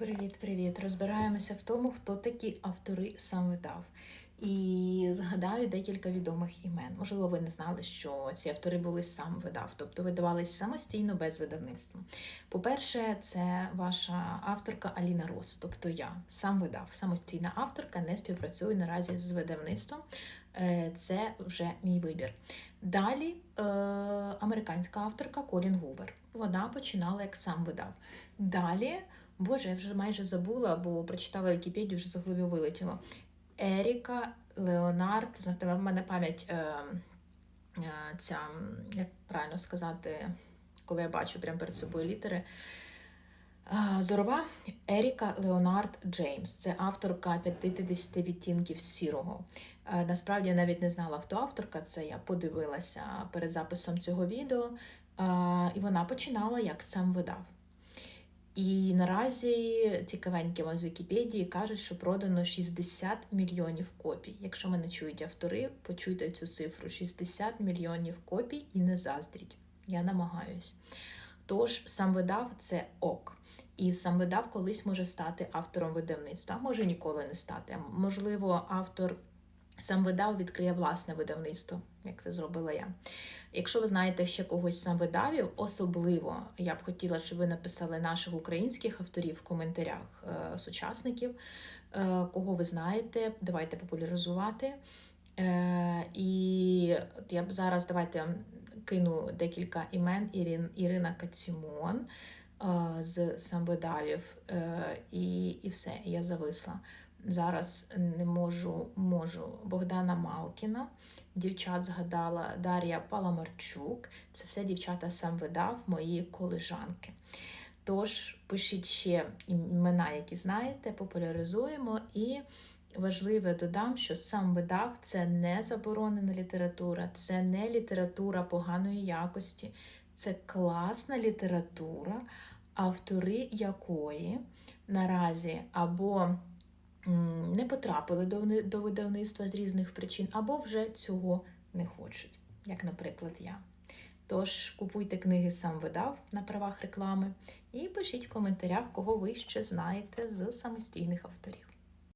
Привіт-привіт! Розбираємося в тому, хто такі автори сам видав. І згадаю декілька відомих імен. Можливо, ви не знали, що ці автори були сам видав, тобто видавались самостійно без видавництва. По-перше, це ваша авторка Аліна Рос, тобто я сам видав. Самостійна авторка, не співпрацюю наразі з видавництвом. Е, Це вже мій вибір. Далі е, американська авторка Колін Гувер. Вона починала як сам видав. Далі, боже, я вже майже забула, бо прочитала Вікіпедію, вже з голови вилетіло. Еріка Леонард, знаєте, в мене пам'ять е, е, ця, як правильно сказати, коли я бачу прямо перед собою літери. Е, Зорова Еріка Леонард Джеймс. Це авторка 50 відтінків сірого. Е, Насправді я навіть не знала, хто авторка. Це я подивилася перед записом цього відео. Е, І вона починала як сам видав. І наразі цікавенькі вам з Вікіпедії кажуть, що продано 60 мільйонів копій. Якщо мене чують автори, почуйте цю цифру: 60 мільйонів копій і не заздріть. Я намагаюсь. Тож сам видав це ок. І сам видав колись може стати автором видавництва, може ніколи не стати. Можливо, автор сам видав відкриє власне видавництво, як це зробила я. Якщо ви знаєте ще когось сам видавів, особливо я б хотіла, щоб ви написали наших українських авторів в коментарях е, сучасників, е, кого ви знаєте, давайте популяризувати. Е, і я б зараз давайте кину декілька імен Ірин, Ірина Кацімон з самвидавів, і, і все, я зависла. Зараз не можу, можу Богдана Малкіна, дівчат згадала Дар'я Паламарчук. Це все дівчата сам видав, мої колежанки. Тож пишіть ще імена, які знаєте, популяризуємо. І важливе додам, що сам видав це не заборонена література, це не література поганої якості, це класна література, автори якої наразі або не потрапили до видавництва з різних причин, або вже цього не хочуть, як, наприклад, я. Тож купуйте книги сам видав на правах реклами і пишіть в коментарях, кого ви ще знаєте з самостійних авторів.